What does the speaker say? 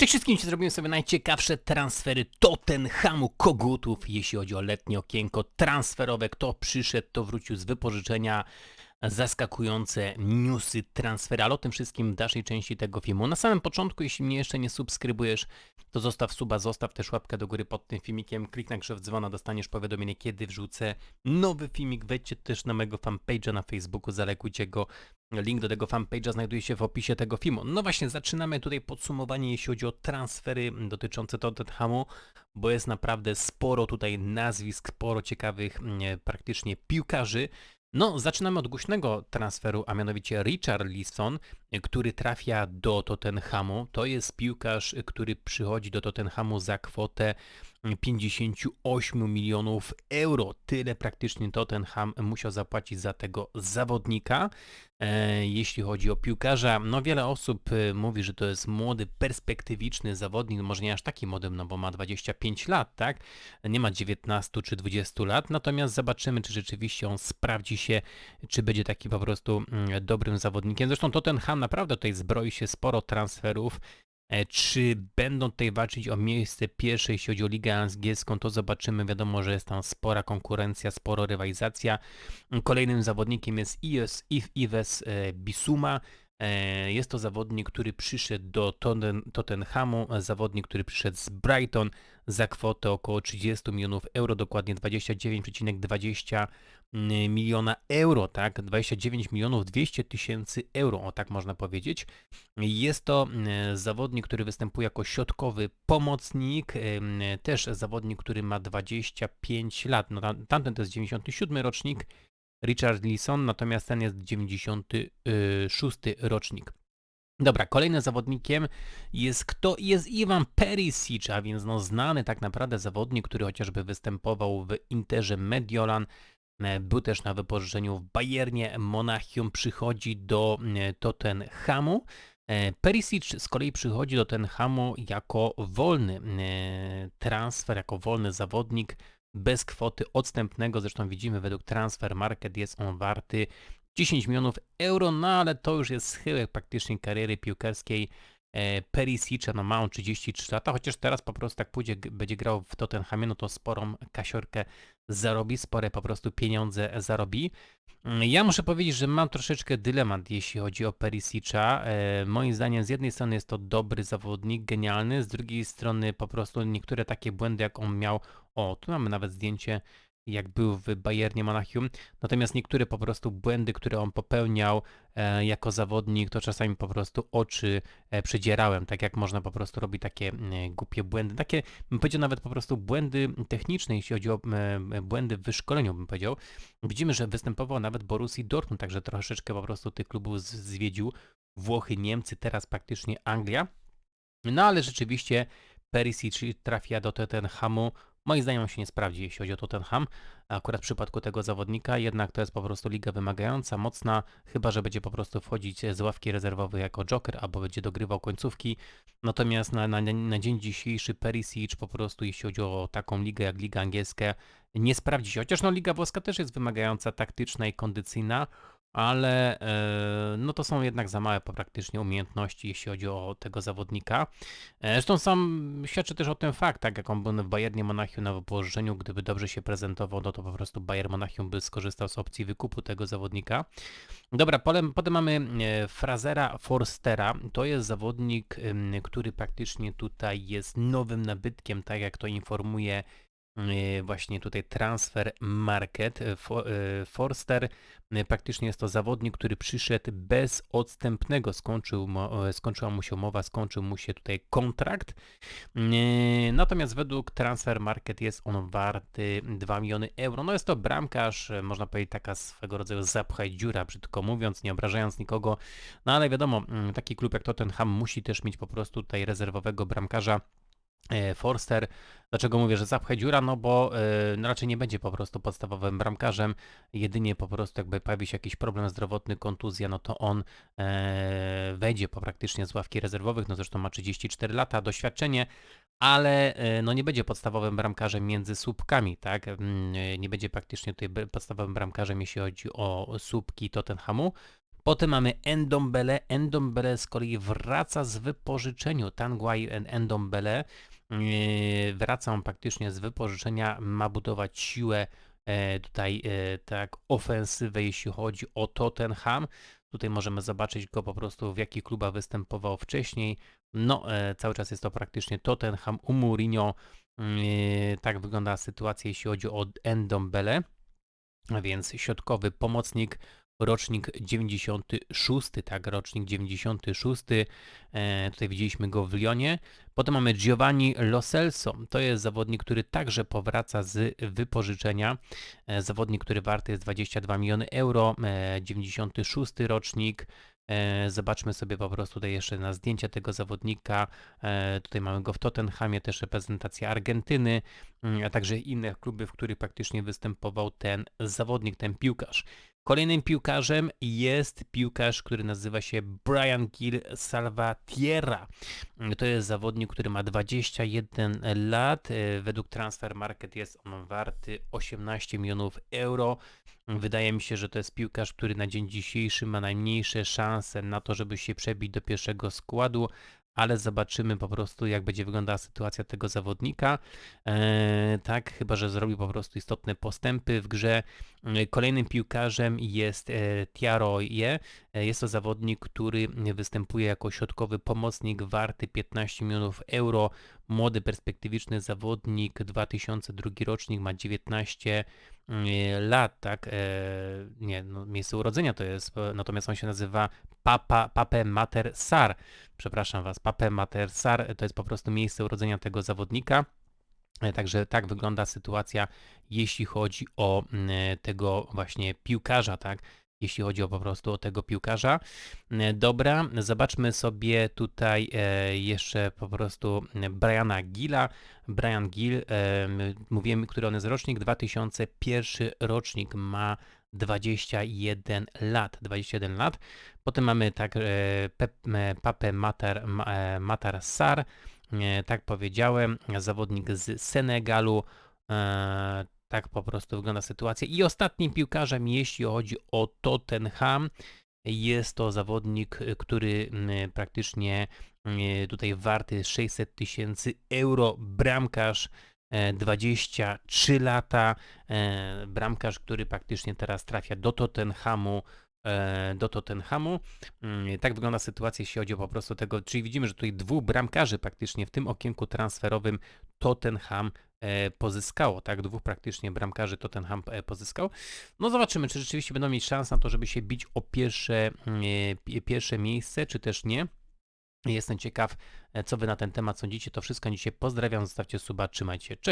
Cześć wszystkim, dzisiaj zrobimy sobie najciekawsze transfery Tottenhamu Kogutów, jeśli chodzi o letnie okienko transferowe. Kto przyszedł, to wrócił z wypożyczenia. Zaskakujące newsy, transfery, ale o tym wszystkim w dalszej części tego filmu. Na samym początku, jeśli mnie jeszcze nie subskrybujesz, to zostaw suba, zostaw też łapkę do góry pod tym filmikiem, kliknij na krzew dzwona, dostaniesz powiadomienie, kiedy wrzucę nowy filmik. Wejdźcie też na mojego fanpage'a na Facebooku, zalekujcie go. Link do tego fanpage'a znajduje się w opisie tego filmu. No właśnie, zaczynamy tutaj podsumowanie, jeśli chodzi o transfery dotyczące Tottenhamu, bo jest naprawdę sporo tutaj nazwisk, sporo ciekawych mm, praktycznie piłkarzy. No, zaczynamy od głośnego transferu, a mianowicie Richard Lisson, który trafia do Tottenhamu. To jest piłkarz, który przychodzi do Tottenhamu za kwotę 58 milionów euro. Tyle praktycznie Tottenham musiał zapłacić za tego zawodnika. E, jeśli chodzi o piłkarza, no wiele osób e, mówi, że to jest młody, perspektywiczny zawodnik, no może nie aż taki młody, no bo ma 25 lat, tak? Nie ma 19 czy 20 lat, natomiast zobaczymy, czy rzeczywiście on sprawdzi się, czy będzie taki po prostu mm, dobrym zawodnikiem. Zresztą Tottenham naprawdę tutaj zbroi się sporo transferów. E, czy będą tutaj walczyć o miejsce pierwsze, jeśli chodzi o Ligę Angielską, to zobaczymy. Wiadomo, że jest tam spora konkurencja, sporo rywalizacja. Kolejnym zawodnikiem jest Ives, Ives e, Bisuma. E, jest to zawodnik, który przyszedł do Tottenhamu, zawodnik, który przyszedł z Brighton za kwotę około 30 milionów euro, dokładnie 29,20 mm, miliona euro, tak? 29 milionów 200 tysięcy euro, o tak można powiedzieć. Jest to mm, zawodnik, który występuje jako środkowy pomocnik, też zawodnik, który ma 25 lat. No, tamten to jest 97 rocznik, Richard Leeson, natomiast ten jest 96 rocznik. Dobra, kolejnym zawodnikiem jest kto? Jest Iwan Perisic, a więc no znany tak naprawdę zawodnik, który chociażby występował w Interze Mediolan, e, był też na wypożyczeniu w Bayernie Monachium, przychodzi do e, Tottenhamu. E, Perisic z kolei przychodzi do Tottenhamu jako wolny transfer, jako wolny zawodnik bez kwoty odstępnego. Zresztą widzimy, według Transfer Market jest on warty 10 milionów euro, no ale to już jest schyłek praktycznie kariery piłkarskiej e, Perisicza, no ma on 33 lata, chociaż teraz po prostu tak pójdzie, będzie grał w Tottenhamie, no to sporą kasiorkę zarobi, spore po prostu pieniądze zarobi. Mm, ja muszę powiedzieć, że mam troszeczkę dylemat, jeśli chodzi o Perisicza. E, moim zdaniem z jednej strony jest to dobry zawodnik, genialny, z drugiej strony po prostu niektóre takie błędy, jak on miał, o, tu mamy nawet zdjęcie jak był w Bayernie Monachium. Natomiast niektóre po prostu błędy, które on popełniał e, jako zawodnik, to czasami po prostu oczy e, przedzierałem, tak jak można po prostu robić takie e, głupie błędy. Takie, bym powiedział, nawet po prostu błędy techniczne, jeśli chodzi o e, błędy w wyszkoleniu, bym powiedział. Widzimy, że występował nawet Borussii Dortmund, także troszeczkę po prostu tych klubów zwiedził. Włochy, Niemcy, teraz praktycznie Anglia. No ale rzeczywiście Perisic trafia do Tottenhamu Moim zdaniem się nie sprawdzi, jeśli chodzi o Tottenham. Akurat w przypadku tego zawodnika, jednak to jest po prostu liga wymagająca, mocna, chyba że będzie po prostu wchodzić z ławki rezerwowej jako joker, albo będzie dogrywał końcówki. Natomiast na, na, na dzień dzisiejszy Perisic po prostu, jeśli chodzi o taką ligę jak Liga Angielska, nie sprawdzi się. Chociaż no, Liga Włoska też jest wymagająca, taktyczna i kondycyjna ale e, no to są jednak za małe praktycznie umiejętności, jeśli chodzi o tego zawodnika. E, zresztą sam świadczy też o tym fakt, tak jak on był w Bayernie Monachium na wypożyczeniu, gdyby dobrze się prezentował, no to po prostu Bayern Monachium by skorzystał z opcji wykupu tego zawodnika. Dobra, potem, potem mamy e, Frazera Forstera, to jest zawodnik, który praktycznie tutaj jest nowym nabytkiem, tak jak to informuje właśnie tutaj transfer market. Y, y, Forster praktycznie jest to zawodnik, który przyszedł bez odstępnego, skończył, skończyła mu się umowa, skończył mu się tutaj kontrakt. Natomiast według transfer market jest on warty 2 miliony euro. No jest to bramkarz, można powiedzieć taka swego rodzaju zapchaj dziura, brzydko mówiąc, nie obrażając nikogo. No ale wiadomo, taki klub jak Tottenham musi też mieć po prostu tutaj rezerwowego bramkarza Forster. Dlaczego mówię, że zapchaj dziura? No bo y, raczej nie będzie po prostu podstawowym bramkarzem. Jedynie po prostu jakby pojawi się jakiś problem zdrowotny, kontuzja, no to on y, wejdzie po praktycznie z ławki rezerwowych. No zresztą ma 34 lata, doświadczenie, ale y, no nie będzie podstawowym bramkarzem między słupkami, tak? Nie będzie praktycznie tutaj podstawowym bramkarzem, jeśli chodzi o słupki Tottenhamu. Potem mamy Endombele. Endombele z kolei wraca z wypożyczeniu. Tanguay Endombele yy, wraca on praktycznie z wypożyczenia, ma budować siłę e, tutaj e, tak ofensywę, jeśli chodzi o Tottenham. Tutaj możemy zobaczyć go po prostu w jakich klubach występował wcześniej. No, e, cały czas jest to praktycznie Tottenham u Mourinho. Yy, tak wygląda sytuacja, jeśli chodzi o Endombele. Więc środkowy pomocnik, rocznik 96, tak, rocznik 96. E, tutaj widzieliśmy go w Lyonie. Potem mamy Giovanni Lo Celso. To jest zawodnik, który także powraca z wypożyczenia. E, zawodnik, który warty jest 22 miliony euro. E, 96 rocznik. E, Zobaczmy sobie po prostu tutaj jeszcze na zdjęcia tego zawodnika. E, Tutaj mamy go w Tottenhamie, też reprezentacja Argentyny, mm, a także innych klubów, w których praktycznie występował ten zawodnik, ten piłkarz. Kolejnym piłkarzem jest piłkarz, który nazywa się Brian Gil Salvatierra. To jest zawodnik, który ma 21 lat. E, Według Transfer Market jest on warty 18 milionów euro. Wydaje mi się, że to jest piłkarz, który na dzień dzisiejszy ma najmniejsze szanse na to, żeby się przebić do pierwszego składu, ale zobaczymy po prostu, jak będzie wyglądała sytuacja tego zawodnika. Eee, tak, chyba że zrobi po prostu istotne postępy w grze. Eee, Kolejnym piłkarzem jest e, Tiaro Je. E, Jest to zawodnik, który występuje jako środkowy pomocnik warty 15 milionów euro. Młody, perspektywiczny zawodnik, 2002 rocznik, ma 19 mm, lat, tak? E, nie, no, miejsce urodzenia to jest, e, natomiast on się nazywa Papa, Pape Mater Sar. Przepraszam Was, Pape Mater Sar to jest po prostu miejsce urodzenia tego zawodnika. E, Także tak wygląda sytuacja, jeśli chodzi o mm, tego właśnie piłkarza, tak? Jeśli chodzi o po prostu o tego piłkarza. E, Dobra, zobaczmy sobie tutaj e, jeszcze po prostu Briana Gilla. Brian Gill, e, my mówimy, który on jest rocznik, 2001 rocznik, ma 21 lat, 21 lat. Potem mamy tak Pape Matar, Ma- Matar Sar, tak powiedziałem, zawodnik z Senegalu. E, tak po prostu wygląda sytuacja. I ostatnim piłkarzem, jeśli chodzi o Tottenham, jest to zawodnik, który mm, praktycznie y, tutaj warty 600 tysięcy euro, bramkarz, e, 23 lata, e, bramkarz, który praktycznie teraz trafia do Tottenhamu, e, do Tottenhamu. Mm, Tak wygląda sytuacja, jeśli chodzi o po prostu tego, czyli widzimy, że tutaj dwóch bramkarzy praktycznie w tym okienku transferowym Tottenham e, pozyskało, tak, dwóch praktycznie bramkarzy Tottenham e, pozyskał. No zobaczymy, czy rzeczywiście będą mieć szansę na to, żeby się bić o pierwsze, mm, e, pi- pierwsze miejsce, czy też nie. Jestem ciekaw, e, co wy na ten temat sądzicie. To wszystko dzisiaj pozdrawiam, zostawcie suba, trzymajcie cześć!